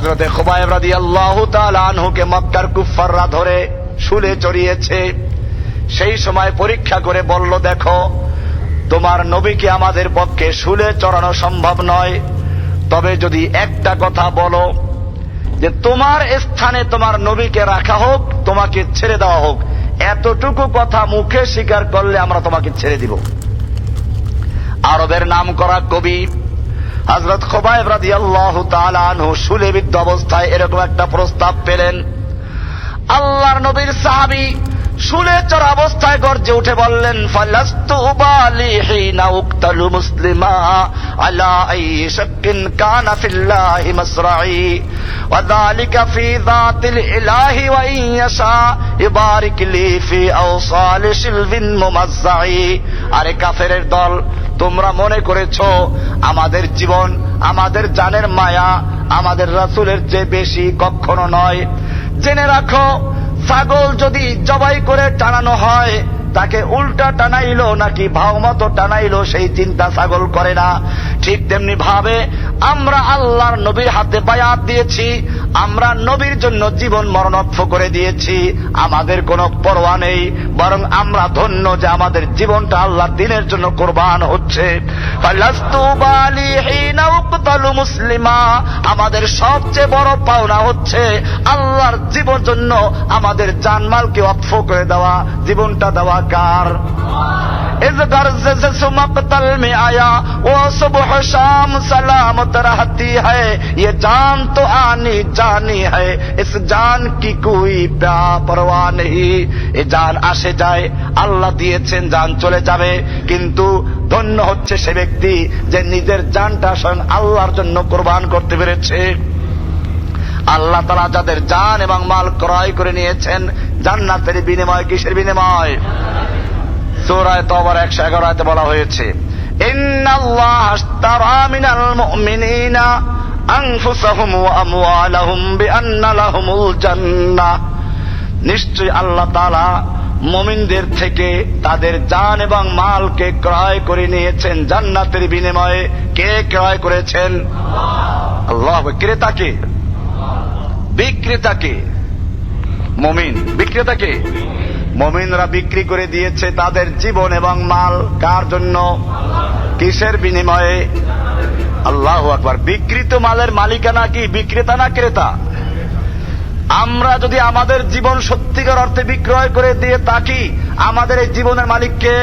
হজরতে খুবাইব রাদি আল্লাহ আনহুকে মক্কার কুফাররা ধরে শুলে চড়িয়েছে। সেই সময় পরীক্ষা করে বলল, দেখো, তোমার নবীকে আমাদের পক্ষে শুলে চড়ানো সম্ভব নয়? তবে যদি একটা কথা বলো, যে তোমার স্থানে তোমার নবীকে রাখা হোক, তোমাকে ছেড়ে দেওয়া হোক, এতটুকু কথা মুখে স্বীকার করলে আমরা তোমাকে ছেড়ে দিব। আরবের নাম করা কবি হজরত খোবাইব রাদি আল্লাহ আনহু সুলেবিদ্ধ অবস্থায় এরকম একটা প্রস্তাব পেলেন। আল্লাহর নবীর সাহাবি শুলে চড়া অবস্থায় গর্জে উঠে বললেন, ফালাস্তু হিনা উক্তালু মুসলিমা আলা আই শাক্কিন কানা ফিল্লাহি মাসরাই ওয়া যালিকা ফি যাতিল ইলাহি ওয়া ইয়াশা ইবারিক লি ফি আওসাল শিলবিন মুমাজ্জাই আরে কাফেরের দল তোমরা মনে করেছ, আমাদের জীবন, আমাদের জানের মায়া, আমাদের রাসুলের চেয়ে বেশি কখনো নয়। জেনে রাখো, ছাগল যদি জবাই করে টানানো হয় তাকে উল্টা টানাইলো নাকি ভাও মতো টানাইলো সেই চিন্তা ছাগল করে না। ঠিক তেমনি ভাবে আমরা আল্লাহর নবীর হাতে বায়াত দিয়েছি, আমরা নবীর জন্য জীবন মরণক্ষ করে দিয়েছি, আমাদের কোনো পরোয়া নেই, বরং আমরা ধন্য যে আমাদের জীবনটা আল্লাহ দিনের জন্য কোরবান হচ্ছে। মুসলিমা আমাদের সবচেয়ে বড় পাওনা হচ্ছে আল্লাহর জীবন জন্য আমাদের জানমালকে অক্ষ করে দেওয়া। জীবনটা দেওয়া কার? गर्ज से सुमकतल में आया वो सुबह शाम सलामत रहती है ये जान तो आनी जानी है इस जान की कोई प्या परवाह नहीं এ জান আসে যায় আল্লাহ দিয়েছেন জান চলে যাবে কিন্তু ধন্য হচ্ছে সে ব্যক্তি যে নিজের জানটা স্বয়ং আল্লাহর জন্য কোরবান করতে পেরেছে আল্লাহ তারা যাদের জান এবং মাল ক্রয় করে নিয়েছেন জান্নাতের বিনিময় কিসের বিনিময় সূরায় তবার একশো এগারোতে বলা হয়েছে নিশ্চয় আল্লাহ তাআলা মুমিনদের থেকে তাদের জান এবং মালকে ক্রয় করে নিয়েছেন, জান্নাতের বিনিময়ে কে ক্রয় করেছেন? আল্লাহ ক্রেতাকে বিক্রেতাকে মমিন। বিক্রেতাকে মমিনরা বিক্রি করে দিয়েছে তাদের জীবন এবং মাল। কার জন্য? কিসের বিনিময়ে? আল্লাহ আকবার। বিকৃত মালের মালিকানা কি? বিক্রেতা না ক্রেতা? আমরা যদি আমাদের জীবন সত্যিকার অর্থে বিক্রয় করে দিয়ে থাকি, আমাদের এই জীবনের মালিককে